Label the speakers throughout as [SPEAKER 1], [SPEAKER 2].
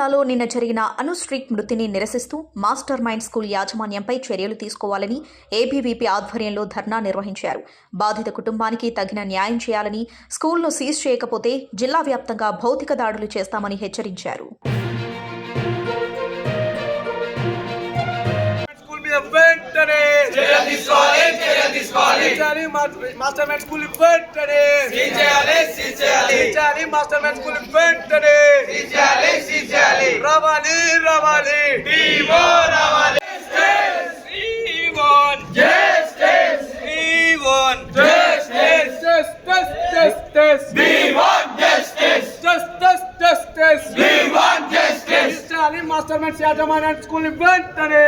[SPEAKER 1] జిల్లాలో నిన్న జరిగిన అనుస్ట్రీట్ మృతిని నిరసిస్తూ మాస్టర్ మైండ్ స్కూల్ యాజమాన్యంపై చర్యలు తీసుకోవాలని ఏబీవీపీ ఆధ్వర్యంలో ధర్నా నిర్వహించారు. బాధిత కుటుంబానికి తగిన న్యాయం చేయాలని స్కూల్ను సీజ్ చేయకపోతే జిల్లా వ్యాప్తంగా భౌతిక దాడులు చేస్తామని హెచ్చరించారు.
[SPEAKER 2] వెంటనే
[SPEAKER 3] చర్యలు తీసుకోవాలి చర్యలు తీసుకోవాలి
[SPEAKER 2] చేయాలి మాస్టర్ మైండ్ స్కూల్ వెంటనే
[SPEAKER 3] సీజ్ చేయాలి సీజ్ చేయాలి
[SPEAKER 2] చేయాలి మాస్టర్ మైండ్ స్కూల్ వెంటనే
[SPEAKER 3] సీజ్ చేయాలి సీజ్ చేయాలి
[SPEAKER 2] రావాలి రావాలి. మాస్టర్ మైండ్ స్కూల్ వెంటనే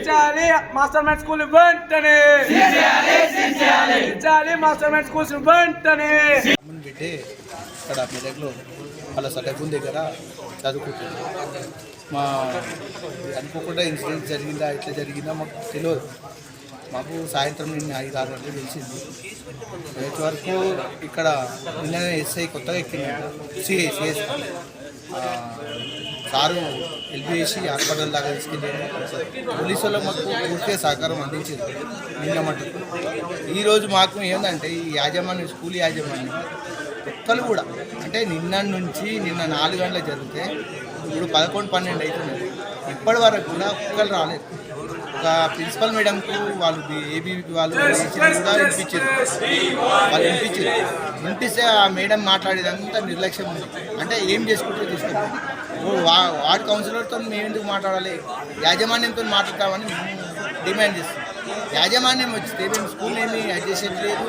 [SPEAKER 3] చేయాలి
[SPEAKER 2] మాస్టర్ మైండ్ స్కూల్ వెంటనే
[SPEAKER 3] సీజ్ చేయాలి సీజ్ చేయాలి
[SPEAKER 2] చేయాలి మాస్టర్ మైండ్ స్కూల్స్ వెంటనే
[SPEAKER 4] అమ్మని బిడ్డే ఇక్కడ మెదక్లో వాళ్ళ సటకున్ దగ్గర చదువుకుంటుంది. మా అనుకోకుండా ఇన్సిడెంట్ జరిగిందా ఇట్లా జరిగిందా మాకు తెలియదు. మాకు సాయంత్రం నిన్న ఐదు ఆరు గంటలకు తెలిసింది వచ్చే వరకు ఇక్కడ నిన్న ఎస్ఐ కొత్తగా ఎక్కింది CI CS sir LPAC hospital దాకా తీసుకెళ్ళాము పోలీసు వాళ్ళకి మాకు పూర్తిగా సహకారం అందించింది నిన్న మటుకు. ఈరోజు మాకు ఏంటంటే ఈ యాజమాన్యం స్కూల్ యాజమాన్యం ఒక్కరు కూడా అంటే నిన్న నుంచి నిన్న నాలుగు గంటలు జరిగితే ఇప్పుడు పదకొండు పన్నెండు అవుతుంది ఇప్పటి వరకు కూడా ఒక్కరు రాలేదు. ఒక ప్రిన్సిపల్ మేడంకు వాళ్ళు ఏబీ వాళ్ళు కూడా వినిపించారు. వాళ్ళు వినిపించారు. వినిపిస్తే ఆ మేడం మాట్లాడేదంతా నిర్లక్ష్యం ఉంది. అంటే ఏం చేసుకుంటారో చేసుకుంటారు వా వార్డ్ కౌన్సిలర్తో మేము ఎందుకు మాట్లాడాలి? యాజమాన్యంతో మాట్లాడతామని మేము డిమాండ్ చేస్తాం యాజమాన్యం వచ్చితే మేము స్కూల్ ఏమి అడ్జస్ట్ లేదు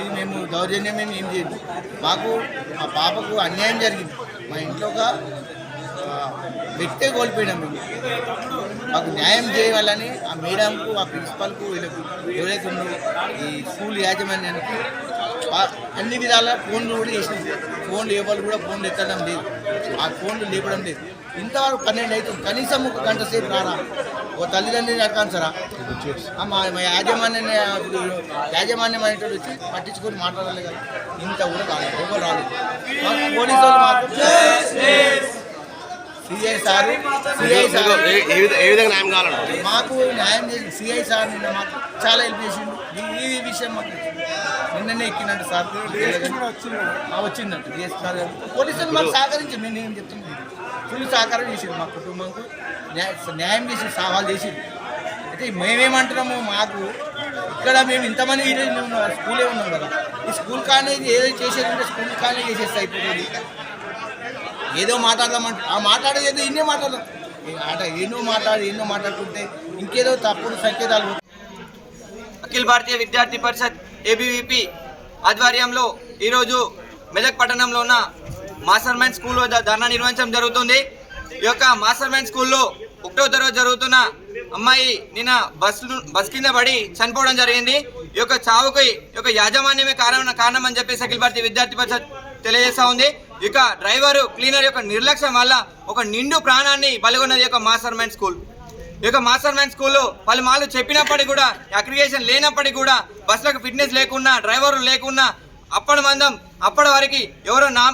[SPEAKER 4] ఇది మేము దౌర్జన్యం ఏమి ఏం చేయలేదు మాకు మా పాపకు అన్యాయం జరిగింది. మా ఇంట్లో పెట్టే కోల్పోయినాం మేము. మాకు న్యాయం చేయాలని ఆ మేడంకు ఆ ప్రిన్సిపల్కు వీళ్ళకు ఎవరైతే ఉన్నారో ఈ స్కూల్ యాజమాన్యానికి అన్ని విధాల ఫోన్లు కూడా చేసినాం. ఫోన్లు ఎవరు కూడా ఫోన్లు ఎత్తడం లేదు. ఆ ఫోన్లు లేపడం లేదు. ఇంతవరకు పన్నెండు అవుతుంది. కనీసం ఒక గంట సేపు రారా? ఓ తల్లిదండ్రులు అడగాను సరా మా యాజమాన్యం యాజమాన్యం అనేటువంటి వచ్చి పట్టించుకొని మాట్లాడాలి కదా. ఇంత కూడా కాదు ఎవరు రాలేదు. పోలీసు వాళ్ళు సిఐ సార్ సిఐ సార్.
[SPEAKER 5] ఏ విధ- ఏ విధంగా న్యాయం కావాలంటే
[SPEAKER 4] మాకు న్యాయం చేసి సిఐ సార్ నిన్న మాకు చాలా హెల్ప్ చేసిండు. ఈ విషయం మాకు నిన్ననే ఎక్కినట్టు సార్. ఆ, వచ్చిందంట డిఎస్ సార్ గారు. పోలీసులు మాకు సహకరించారు నేను ఏం చెప్తున్నాను ఫుల్ సహకారం చేసిండు మా కుటుంబంకు. న్యాయ- న్యాయం చేసి సవాల్ చేసిండు అయితే మేమేమంటున్నాము మాకు ఇక్కడ మేము ఇంతమంది ఈరోజు ఉన్నాం స్కూలే ఉన్నాం కదా. ఈ స్కూల్ కానీ ఏదో చేసేది స్కూల్ కానీ చేసేస్తే అయిపోతుంది. ఏదో మాట్లాడదామంటే ఆ మాట్లాడేది ఇన్నే మాట్లాడదాం. ఆట ఎన్నో మాట్లాడి ఎన్నో మాట్లాడుకుంటే ఇంకేదో తప్పుడు సంకేతాలు
[SPEAKER 6] అఖిల భారతీయ విద్యార్థి పరిషత్ ఏబీవీపీ ఆధ్వర్యంలో ఈరోజు మెదక్ పట్టణంలో ఉన్న మాస్టర్ మైండ్ స్కూల్ వద్ద ధర్నా నిర్వహించడం జరుగుతుంది. ఈ యొక్క మాస్టర్ మైండ్ స్కూల్లో ఒకటో తరగతి జరుగుతున్న అమ్మాయి నిన్న బస్ బస్ కింద పడి చనిపోవడం జరిగింది. ఈ యొక్క చావుకి ఈ యొక్క యాజమాన్యమే కారణం కారణం అని చెప్పేసి అఖిల భారతీయ విద్యార్థి పరిషత్ తెలియజేస్తా ఉంది. ఇక డ్రైవరు క్లీనర్ యొక్క నిర్లక్ష్యం వల్ల ఒక నిండు ప్రాణాన్ని బలిగొన్నది యొక్క మాస్టర్ మైండ్ స్కూల్. ఇక మాస్టర్ మైండ్ స్కూల్లో పలుమార్లు చెప్పినప్పటికీ కూడా అగ్రిగేషన్ లేనప్పటికీ కూడా బస్సులకు ఫిట్నెస్ లేకున్నా డ్రైవర్లు లేకున్నా అప్పటి మందం అప్పటి వరకు ఎవరో నా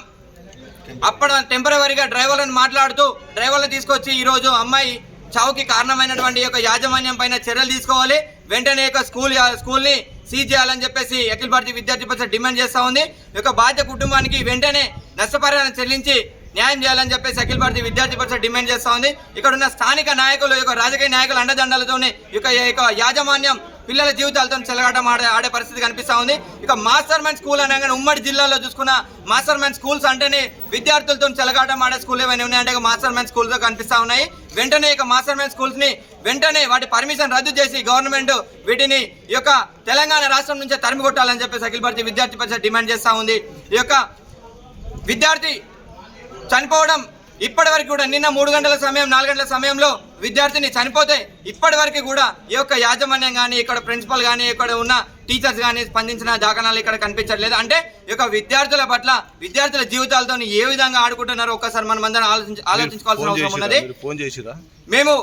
[SPEAKER 6] అప్పటి టెంపరీగా డ్రైవర్లను మాట్లాడుతూ డ్రైవర్లను తీసుకొచ్చి ఈరోజు అమ్మాయి చావుకి కారణమైనటువంటి యొక్క యాజమాన్యం పైన చర్యలు తీసుకోవాలి. వెంటనే యొక్క స్కూల్ స్కూల్ని సీజ్ చేయాలని చెప్పేసి అఖిల భారతీయ విద్యార్థి పరిషత్ డిమాండ్ చేస్తా ఉంది. ఈ యొక్క బాధ్య కుటుంబానికి వెంటనే నష్టపరిహారం చెల్లించి న్యాయం చేయాలని చెప్పేసి అఖిల భారతీయ విద్యార్థి పరిషత్ డిమాండ్ చేస్తా ఉంది. ఇక్కడ ఉన్న స్థానిక నాయకులు ఈ యొక్క రాజకీయ నాయకుల అండదండలతోనే యొక్క ఈ యొక్క యాజమాన్యం పిల్లల జీవితాలతో చెలగాటం ఆడే ఆడే పరిస్థితి కనిపిస్తూ ఉంది. ఇక మాస్టర్ మైండ్ స్కూల్ అనగానే ఉమ్మడి జిల్లాలో చూసుకున్న మాస్టర్ మైండ్ స్కూల్స్ అంటేనే విద్యార్థులతో చెలగాటం ఆడే స్కూల్ ఏమైనా ఉన్నాయంటే మాస్టర్ మైండ్ స్కూల్స్ కనిపిస్తూ ఉన్నాయి. వెంటనే ఇక మాస్టర్ మైండ్ స్కూల్స్ని వెంటనే వాటి పర్మిషన్ రద్దు చేసి గవర్నమెంట్ వీటిని ఈ యొక్క తెలంగాణ రాష్ట్రం నుంచే తరిమి కొట్టాలని చెప్పేసి అఖిల భారతీయ విద్యార్థి పరిషత్ డిమాండ్ చేస్తా ఉంది. ఈ యొక్క విద్యార్థి చనిపోవడం ఇప్పటి వరకు కూడా నిన్న మూడు గంటల సమయం నాలుగు గంటల సమయంలో విద్యార్థిని చనిపోతే ఇప్పటి వరకు కూడా ఈ యొక్క యాజమాన్యం కానీ ఇక్కడ ప్రిన్సిపల్ కానీ ఇక్కడ ఉన్న టీచర్స్ కానీ స్పందించిన దాఖనాలు ఇక్కడ కనిపించట్లేదు. అంటే ఈ యొక్క విద్యార్థుల పట్ల విద్యార్థుల జీవితాలతో ఏ విధంగా ఆడుకుంటున్నారో ఒక్కసారి మనం అందరం ఆలోచించి ఆలోచించుకోవాల్సిన అవసరం ఉన్నది. మేము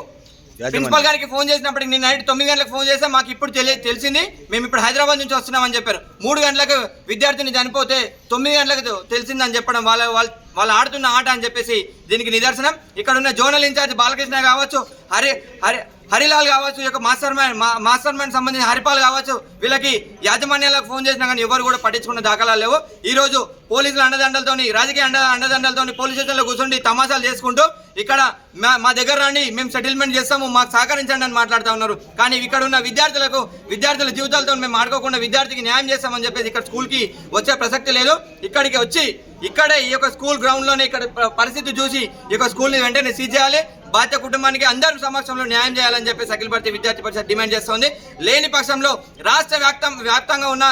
[SPEAKER 6] ప్రిన్సిపల్ గారికి ఫోన్ చేసినప్పటికి నేను నైట్ తొమ్మిది గంటలకు ఫోన్ చేస్తే మాకు ఇప్పుడు తెలిసింది. మేము ఇప్పుడు హైదరాబాద్ నుంచి వస్తున్నామని చెప్పారు. మూడు గంటలకు విద్యార్థిని చనిపోతే తొమ్మిది గంటలకు తెలిసిందని చెప్పడం వాళ్ళ వాళ్ళ వాళ్ళు ఆడుతున్న ఆట అని చెప్పేసి దీనికి నిదర్శనం. ఇక్కడ ఉన్న జోనల్ ఇన్ఛార్జ్ బాలకృష్ణ కావచ్చు. హరి హరి హరిలాల్ కావచ్చు ఈ యొక్క మాస్టర్ మ్యాన్ మా- మాస్టర్ మ్యాన్ సంబంధించిన హరిపాల్ కావచ్చు వీళ్ళకి యాజమాన్యాలకు ఫోన్ చేసినా కానీ ఎవరు కూడా పట్టించుకున్న దాఖలాలు లేవు. ఈ రోజు పోలీసుల అండదండలతోని రాజకీయ అండ అండదండలతోని పోలీస్ స్టేషన్లో కూర్చుండి తమాషాలు చేసుకుంటూ ఇక్కడ మా మా దగ్గర రండి మేము సెటిల్మెంట్ చేస్తాము మాకు సహకరించండి అని మాట్లాడుతూ ఉన్నారు. కానీ ఇక్కడ ఉన్న విద్యార్థులకు విద్యార్థుల జీవితాలతో మేము ఆడుకోకుండా విద్యార్థికి న్యాయం చేస్తామని చెప్పేసి ఇక్కడ స్కూల్కి వచ్చే ప్రసక్తి లేదు. ఇక్కడికి వచ్చి ఇక్కడే ఈ యొక్క స్కూల్ గ్రౌండ్లోనే ఇక్కడ పరిస్థితి చూసి ఈ యొక్క స్కూల్ని వెంటనే సీజ్ చేయాలి. బాధ్య కుటుంబానికి అందరి సమక్షంలో న్యాయం చేయాలని చెప్పి అఖిల భారతీయ విద్యార్థి పరిషత్ డిమాండ్ చేస్తోంది. లేని పక్షంలో రాష్ట్ర వ్యాప్తం వ్యాప్తంగా ఉన్న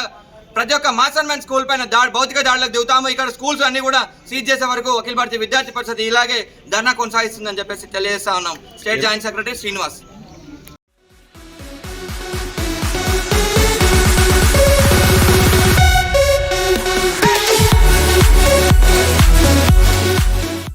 [SPEAKER 6] ప్రతి ఒక్క మాస్టర్ మ్యాన్ స్కూల్ పైన దాడి భౌతిక దాడులకు దిగుతాము. ఇక్కడ స్కూల్స్ అన్ని కూడా సీజ్ చేసే వరకు అఖిల భారతీయ విద్యార్థి పరిషత్ ఇలాగే ధర్నా కొనసాగిస్తుందని చెప్పేసి తెలియజేస్తా ఉన్నాం. State joint secretary Srinivas.